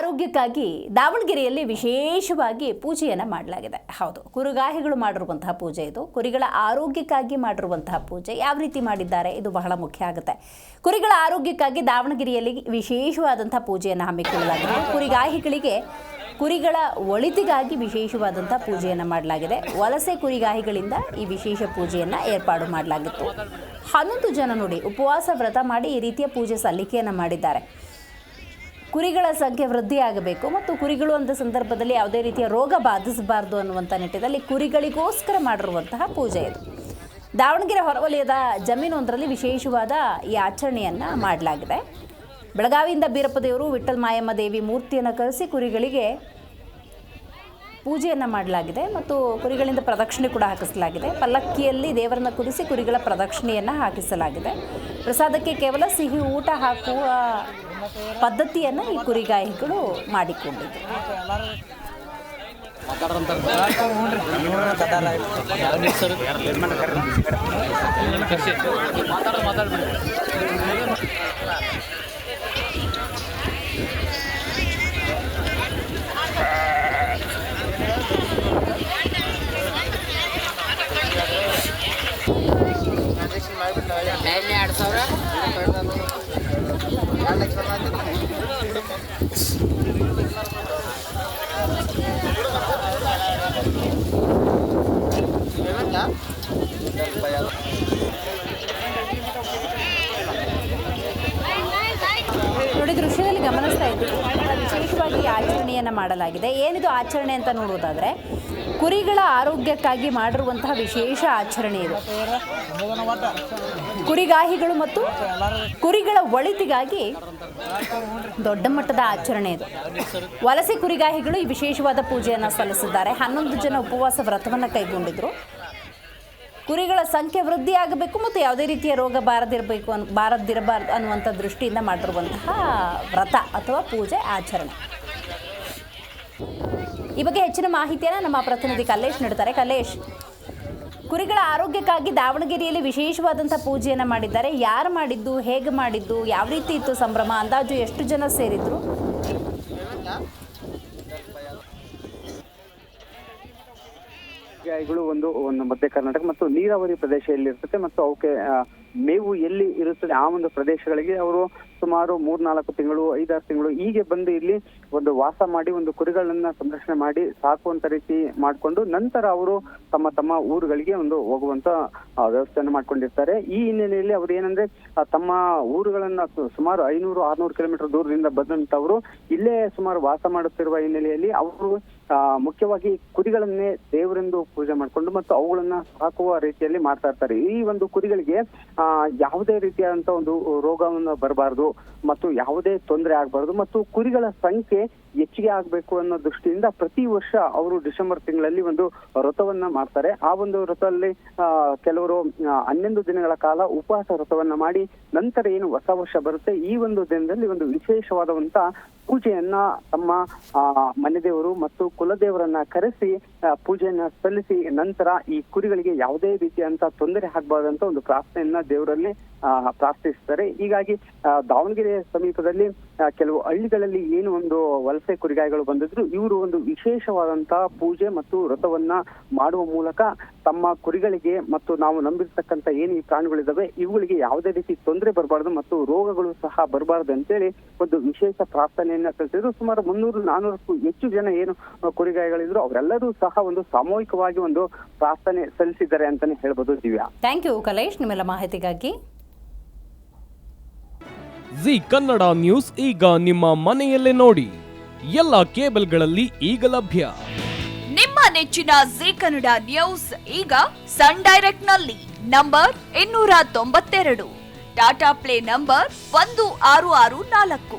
ಆರೋಗ್ಯಕ್ಕಾಗಿ ದಾವಣಗೆರೆಯಲ್ಲಿ ವಿಶೇಷವಾಗಿ ಪೂಜೆಯನ್ನು ಮಾಡಲಾಗಿದೆ. ಹೌದು, ಕುರುಗಾಹಿಗಳು ಮಾಡಿರುವಂತಹ ಪೂಜೆ ಇದು. ಕುರಿಗಳ ಆರೋಗ್ಯಕ್ಕಾಗಿ ಮಾಡಿರುವಂತಹ ಪೂಜೆ ಯಾವ ರೀತಿ ಮಾಡಿದ್ದಾರೆ ಇದು ಬಹಳ ಮುಖ್ಯ ಆಗುತ್ತೆ. ಕುರಿಗಳ ಆರೋಗ್ಯಕ್ಕಾಗಿ ದಾವಣಗೆರೆಯಲ್ಲಿ ವಿಶೇಷವಾದಂಥ ಪೂಜೆಯನ್ನು ಹಮ್ಮಿಕೊಳ್ಳಲಾಗಿದೆ. ಕುರಿಗಾಹಿಗಳಿಗೆ ಕುರಿಗಳ ಒಳಿತಿಗಾಗಿ ವಿಶೇಷವಾದಂಥ ಪೂಜೆಯನ್ನು ಮಾಡಲಾಗಿದೆ. ವಲಸೆ ಕುರಿಗಾಹಿಗಳಿಂದ ಈ ವಿಶೇಷ ಪೂಜೆಯನ್ನು ಏರ್ಪಾಡು ಮಾಡಲಾಗಿತ್ತು. ಹನ್ನೊಂದು ಜನ ನೋಡಿ ಉಪವಾಸ ವ್ರತ ಮಾಡಿ ಈ ರೀತಿಯ ಪೂಜೆ ಸಲ್ಲಿಕೆಯನ್ನು ಮಾಡಿದ್ದಾರೆ. ಕುರಿಗಳ ಸಂಖ್ಯೆ ವೃದ್ಧಿಯಾಗಬೇಕು ಮತ್ತು ಕುರಿಗಳು ಅಂತ ಸಂದರ್ಭದಲ್ಲಿ ಯಾವುದೇ ರೀತಿಯ ರೋಗ ಬಾಧಿಸಬಾರದು ಅನ್ನುವಂಥ ನಿಟ್ಟಿನಲ್ಲಿ ಕುರಿಗಳಿಗೋಸ್ಕರ ಮಾಡಿರುವಂತಹ ಪೂಜೆ ಇದು. ದಾವಣಗೆರೆ ಹೊರವಲಯದ ಜಮೀನೊಂದರಲ್ಲಿ ವಿಶೇಷವಾದ ಈ ಆಚರಣೆಯನ್ನು ಮಾಡಲಾಗಿದೆ. ಬೆಳಗಾವಿಯಿಂದ ಬೀರಪ್ಪ ದೇವರು ವಿಠಲ್ ಮಾಯಮ್ಮ ದೇವಿ ಮೂರ್ತಿಯನ್ನು ಕರೆಸಿ ಕುರಿಗಳಿಗೆ ಪೂಜೆಯನ್ನು ಮಾಡಲಾಗಿದೆ ಮತ್ತು ಕುರಿಗಳಿಂದ ಪ್ರದಕ್ಷಿಣೆ ಕೂಡ ಹಾಕಿಸಲಾಗಿದೆ. ಪಲ್ಲಕ್ಕಿಯಲ್ಲಿ ದೇವರನ್ನು ಕುರಿಸಿ ಕುರಿಗಳ ಪ್ರದಕ್ಷಿಣೆಯನ್ನು ಹಾಕಿಸಲಾಗಿದೆ. ಪ್ರಸಾದಕ್ಕೆ ಕೇವಲ ಸಿಹಿ ಊಟ ಹಾಕುವ ಪದ್ಧತಿಯನ್ನು ಈ ಕುರಿಗಾಯಿಗಳು ಮಾಡಿಕೊಂಡಿದ್ದರು ನೋಡಿ ದೃಶ್ಯದಲ್ಲಿ ಗಮನಿಸ್ತಾ ಇದ್ದೀವಿ. ವಿಶೇಷವಾಗಿ ಆಚರಣೆಯನ್ನು ಮಾಡಲಾಗಿದೆ. ಏನಿದು ಆಚರಣೆ ಅಂತ ನೋಡುವುದಾದರೆ ಕುರಿಗಳ ಆರೋಗ್ಯಕ್ಕಾಗಿ ಮಾಡಿರುವಂತಹ ವಿಶೇಷ ಆಚರಣೆ ಇದು. ಕುರಿಗಾಹಿಗಳು ಮತ್ತು ಕುರಿಗಳ ಒಳಿತಿಗಾಗಿ ದೊಡ್ಡ ಮಟ್ಟದ ಆಚರಣೆ ಇದು. ವಲಸೆ ಕುರಿಗಾಹಿಗಳು ಈ ವಿಶೇಷವಾದ ಪೂಜೆಯನ್ನು ಸಲ್ಲಿಸಿದ್ದಾರೆ. ಹನ್ನೊಂದು ಜನ ಉಪವಾಸ ವ್ರತವನ್ನು ಕೈಗೊಂಡಿದ್ರು. ಕುರಿಗಳ ಸಂಖ್ಯೆ ವೃದ್ಧಿಯಾಗಬೇಕು ಮತ್ತು ಯಾವುದೇ ರೀತಿಯ ರೋಗ ಬಾರದಿರಬೇಕು ಅನ್, ಬಾರದಿರಬಾರ್ದು ಅನ್ನುವಂಥ ದೃಷ್ಟಿಯಿಂದ ಮಾಡಿರುವಂತಹ ವ್ರತ ಅಥವಾ ಪೂಜೆ ಆಚರಣೆ. ಈ ಬಗ್ಗೆ ಹೆಚ್ಚಿನ ಮಾಹಿತಿಯನ್ನು ನಮ್ಮ ಪ್ರತಿನಿಧಿ ಕಲ್ಲೇಶ್ ನೀಡ್ತಾರೆ ಕಲ್ಲೇಶ್, ಕುರಿಗಳ ಆರೋಗ್ಯಕ್ಕಾಗಿ ದಾವಣಗೆರೆಯಲ್ಲಿ ವಿಶೇಷವಾದಂಥ ಪೂಜೆಯನ್ನು ಮಾಡಿದ್ದಾರೆ. ಯಾರು ಮಾಡಿದ್ದು, ಹೇಗೆ ಮಾಡಿದ್ದು, ಯಾವ ರೀತಿ ಇತ್ತು ಸಂಭ್ರಮ, ಅಂದಾಜು ಎಷ್ಟು ಜನ ಸೇರಿದ್ರು? ಒಂದು ಒಂದು ಮಧ್ಯ ಕರ್ನಾಟಕ ಮತ್ತು ನೀರಾವರಿ ಪ್ರದೇಶ ಎಲ್ಲಿರ್ತದೆ ಮತ್ತು ಅವಕ್ಕೆ ಮೇವು ಎಲ್ಲಿ ಇರುತ್ತದೆ ಆ ಒಂದು ಪ್ರದೇಶಗಳಿಗೆ ಅವರು ಸುಮಾರು ಮೂರ್ನಾಲ್ಕು ತಿಂಗಳು, ಐದಾರು ತಿಂಗಳು ಹೀಗೆ ಬಂದು ಇಲ್ಲಿ ಒಂದು ವಾಸ ಮಾಡಿ, ಒಂದು ಕುರಿಗಳನ್ನ ಸಂರಕ್ಷಣೆ ಮಾಡಿ ಸಾಕುವಂತ ರೀತಿ ಮಾಡಿಕೊಂಡು ನಂತರ ಅವರು ತಮ್ಮ ತಮ್ಮ ಊರುಗಳಿಗೆ ಒಂದು ಹೋಗುವಂತ ವ್ಯವಸ್ಥೆಯನ್ನು ಮಾಡ್ಕೊಂಡಿರ್ತಾರೆ. ಈ ಹಿನ್ನೆಲೆಯಲ್ಲಿ ಅವರು ಏನಂದ್ರೆ ತಮ್ಮ ಊರುಗಳನ್ನ ಸುಮಾರು ಐನೂರು, ಆರ್ನೂರು ಕಿಲೋಮೀಟರ್ ದೂರದಿಂದ ಬಂದಂತವರು ಇಲ್ಲೇ ಸುಮಾರು ವಾಸ ಮಾಡುತ್ತಿರುವ ಹಿನ್ನೆಲೆಯಲ್ಲಿ ಅವರು ಮುಖ್ಯವಾಗಿ ಕುರಿಗಳನ್ನೇ ದೇವರೆಂದು ಪೂಜೆ ಮಾಡಿಕೊಂಡು ಮತ್ತು ಅವುಗಳನ್ನ ಸಾಕುವ ರೀತಿಯಲ್ಲಿ ಮಾಡ್ತಾ ಇರ್ತಾರೆ. ಈ ಒಂದು ಕುರಿಗಳಿಗೆ ಯಾವುದೇ ರೀತಿಯಾದಂತ ಒಂದು ರೋಗವನ್ನು ಬರಬಾರದು ಮತ್ತು ಯಾವುದೇ ತೊಂದರೆ ಆಗಬಾರದು ಮತ್ತು ಕುರಿಗಳ ಸಂಖ್ಯೆ ಹೆಚ್ಚಿಗೆ ಆಗಬೇಕು ಅನ್ನೋ ದೃಷ್ಟಿಯಿಂದ ಪ್ರತಿ ವರ್ಷ ಅವರು ಡಿಸೆಂಬರ್ ತಿಂಗಳಲ್ಲಿ ಒಂದು ವ್ರತವನ್ನ ಮಾಡ್ತಾರೆ. ಆ ಒಂದು ವ್ರತದಲ್ಲಿ ಕೆಲವರು ಹನ್ನೊಂದು ದಿನಗಳ ಕಾಲ ಉಪವಾಸ ವ್ರತವನ್ನ ಮಾಡಿ ನಂತರ ಏನು ಹೊಸ ವರ್ಷ ಬರುತ್ತೆ ಈ ಒಂದು ದಿನದಲ್ಲಿ ಒಂದು ವಿಶೇಷವಾದಂತ ಪೂಜೆಯನ್ನ ತಮ್ಮ, ಆ ಮನೆ ದೇವರು ಮತ್ತು ಕುಲದೇವರನ್ನ ಕರೆಸಿ ಪೂಜೆಯನ್ನ ಸಲ್ಲಿಸಿ ನಂತರ ಈ ಕುರಿಗಳಿಗೆ ಯಾವುದೇ ರೀತಿಯಂತ ತೊಂದರೆ ಆಗ್ಬಾರ್ದಂತ ಒಂದು ಪ್ರಾರ್ಥನೆಯನ್ನ ದೇವರಲ್ಲಿ ಪ್ರಾರ್ಥಿಸ್ತಾರೆ. ಹೀಗಾಗಿ ದಾವಣಗೆರೆ ಸಮೀಪದಲ್ಲಿ ಕೆಲವು ಹಳ್ಳಿಗಳಲ್ಲಿ ಏನು ಒಂದು ವಲಸೆ ಕುರಿಗಾಯಿಗಳು ಬಂದಿದ್ರು, ಇವರು ಒಂದು ವಿಶೇಷವಾದಂತಹ ಪೂಜೆ ಮತ್ತು ವ್ರತವನ್ನ ಮಾಡುವ ಮೂಲಕ ತಮ್ಮ ಕುರಿಗಳಿಗೆ ಮತ್ತು ನಾವು ನಂಬಿರ್ತಕ್ಕಂಥ ಏನು ಈ ಪ್ರಾಣಿಗಳಿದಾವೆ, ಇವುಗಳಿಗೆ ಯಾವುದೇ ರೀತಿ ತೊಂದರೆ ಬರಬಾರ್ದು ಮತ್ತು ರೋಗಗಳು ಸಹ ಬರಬಾರ್ದು ಅಂತೇಳಿ ಒಂದು ವಿಶೇಷ ಪ್ರಾರ್ಥನೆಯನ್ನ ತಿಳಿಸಿದ್ರು ಸುಮಾರು ಮುನ್ನೂರು ನಾನೂರಕ್ಕೂ ಹೆಚ್ಚು ಜನ ಏನು ಕುರಿಗಾಯಿಗಳಿದ್ರು ಅವರೆಲ್ಲರೂ ಸಹ ಒಂದು ಸಾಮೂಹಿಕವಾಗಿ ಒಂದು ಪ್ರಾರ್ಥನೆ ಸಲ್ಲಿಸಿದ್ದಾರೆ ಅಂತಾನೆ ಹೇಳ್ಬೋದು ದಿವ್ಯಾ. Thank you Kalesh. ನಿಮ್ಮೆಲ್ಲ ಮಾಹಿತಿಗಾಗಿ. ಜಿ ಕನ್ನಡ ನ್ಯೂಸ್ ಈಗ ನಿಮ್ಮ ಮನೆಯಲ್ಲೇ ನೋಡಿ. ಎಲ್ಲ ಕೇಬಲ್ಗಳಲ್ಲಿ ಈಗ ಲಭ್ಯ. ನಿಮ್ಮ ನೆಚ್ಚಿನ ಜಿ ಕನ್ನಡ ನ್ಯೂಸ್ ಈಗ ಸನ್ ಡೈರೆಕ್ಟ್ನಲ್ಲಿ. ನಂಬರ್ ಇನ್ನೂರ ತೊಂಬತ್ತೆರಡು. ಟಾಟಾ ಪ್ಲೇ ನಂಬರ್ ಒಂದು ಆರು ಆರು ನಾಲ್ಕು.